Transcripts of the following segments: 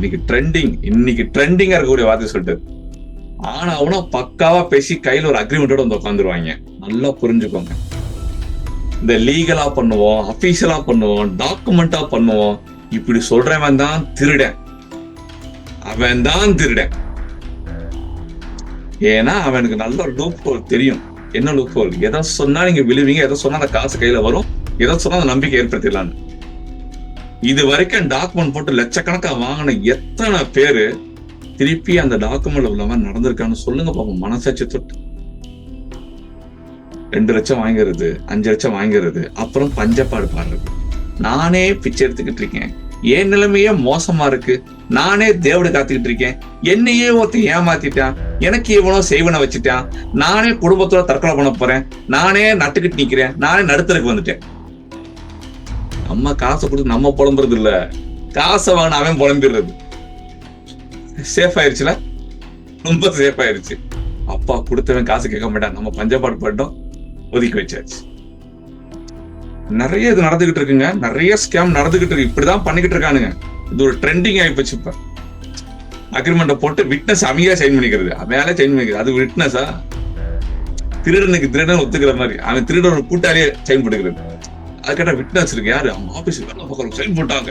இன்னைக்கு ட்ரெண்டிங் இன்னைக்கு ட்ரெண்டிங்கா இருக்கக்கூடிய வார்த்தை சொல்லிட்டு. ஆனா அவனா பக்காவா பேசி கையில ஒரு அக்ரிமெண்டோட வந்து உட்காந்துருவாங்க நல்லா புரிஞ்சுக்கோங்க. இந்த லீகலா பண்ணுவோம் அபிஷியலா பண்ணுவோம் டாக்குமெண்டா பண்ணுவோம். இப்படி சொல்றவன் தான் திருடன். அவன் தான் திருடன். ஏன்னா அவனுக்கு நல்ல ஒரு லூப் ஹோல் தெரியும். என்ன லூப் ஹோல் எதை சொன்னா நீங்க விழுவீங்க எதை சொன்னா அந்த காசு கையில வரும் எதை சொன்னா அந்த நம்பிக்கை ஏற்படுத்திடலான்னு இது வரைக்கும் டாக்குமெண்ட் போட்டு லட்சக்கணக்கா வாங்கின எத்தனை பேரு திருப்பி அந்த டாக்குமெண்ட் உள்ளவ நடந்திருக்கான்னு சொல்லுங்க பாப்போம். மனசாட்சி தொட்டு. ரெண்டு லட்சம் வாங்கிறது அஞ்சு லட்சம் வாங்கிறது அப்புறம் பஞ்சப்பாடு பாடுறது. நானே பிச்சை எடுத்துக்கிட்டு இருக்கேன். என் நிலைமையே மோசமா இருக்கு. நானே தேவடு காத்துக்கிட்டு இருக்கேன். என்னையே ஒருத்தன் ஏமாத்திட்டான். எனக்கு இவனோ செய்வனை வச்சுட்டான். நானே குடும்பத்தோட தற்கொலை பண்ண போறேன். நானே நட்டுக்கிட்டு நிக்கிறேன். நானே நடுத்தருக்கு வந்துட்டேன். நம்ம காசை கொடுத்து நம்ம புலம்புறது இல்ல காசை வாங்கின அவன் புலம்பிடுறது. சேஃப் ஆயிருச்சுல? ரொம்ப சேஃப் ஆயிருச்சு. அப்பா கொடுத்தவன் காசு கேட்க மாட்டான். நம்ம பஞ்சப்பாடு பட்டோம் ஒதுக்கி வச்சாச்சு. நிறைய இது நடந்துகிட்டு இருக்குங்க. நிறைய ஸ்கேம் நடந்துகிட்டு இருக்கு. இப்படிதான் பண்ணிக்கிட்டு இருக்கானுங்க. இது ஒரு ட்ரெண்டிங் ஆயிப்போச்சு இப்ப. அக்ரிமெண்ட்டை போட்டு விட்னஸ் அமைதியா சைன் பண்ணிக்கிறது. மேலே சைன் பண்ணிக்கிறது. அது விட்னஸா திருடனுக்கு திருடன் ஒத்துக்கிற மாதிரி. அவன் திருடன் கூட்டாளியே சைன் பண்ணிக்கிறது அதுக்கிட்ட கேட்டா விட்னஸ் இருக்கு யாரு? அவங்க ஆபீஸ் வேலை பார்க்கறவங்க சைன் போட்டாங்க.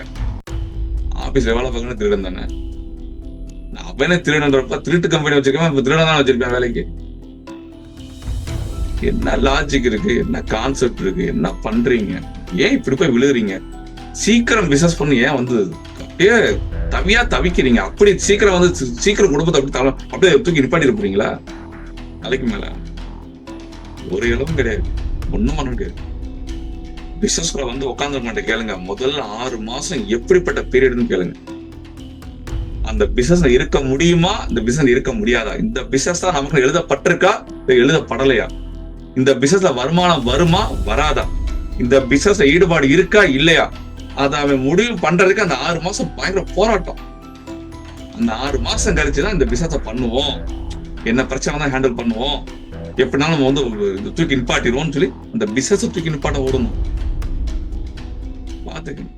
ஆபீஸ்ல வேலை பார்க்கணும் திருடன் தானே? நான் அவனே திருடன்றப்ப திருட்டு கம்பெனி வச்சிருக்கேன் இப்ப திருடன் தான் வச்சிருப்பேன் வேலைக்கு. என்ன லாஜிக் இருக்கு? என்ன கான்செப்ட் இருக்கு? என்ன பண்றீங்க? ஏன் இப்படி போய் விழுகுறீங்க? சீக்கிரம் பிசினஸ் பண்ணி ஏன் வந்தது? அப்படியே தவியா தவிக்கிறீங்க. அப்படி சீக்கிரம் வந்து சீக்கிரம் குடும்பத்தை அப்படி தலை அப்படியே தூக்கி நிப்பாட்டி இருப்பீங்களா நாளைக்கு மேல. ஒரு இளவும் கிடையாது. ஒன்றும் பண்ண முடியாது. பிசினஸ்ல வந்து உட்காந்துருக்க கேளுங்க. முதல்ல ஆறு மாசம் எப்படிப்பட்ட பீரியட்னு கேளுங்க. அந்த பிசினஸ் இருக்க முடியுமா? இந்த பிசினஸ் இருக்க முடியாதா? இந்த பிசினஸ் தான் நமக்கு எழுதப்பட்டிருக்கா? எழுதப்படலையா? இந்த பிசினஸ்ல வருமானம் வருமா? வராதா? இந்த பிசினஸ்ல ஈடுபாடு இருக்கா? இல்லையா? அதை அவன் முடிவு பண்றதுக்கு அந்த ஆறு மாசம் பயங்கர போராட்டம். அந்த ஆறு மாசம் கழிச்சு தான் இந்த பிசினஸ பண்ணுவோம். என்ன பிரச்சனை தான் ஹேண்டில் பண்ணுவோம். எப்படினாலும் நம்ம வந்து தூக்கி நிப்பாட்டிடுவோம்னு சொல்லி அந்த பிசினஸ் தூக்கி நிப்பாட்ட ஓடணும். Sağ tıkın.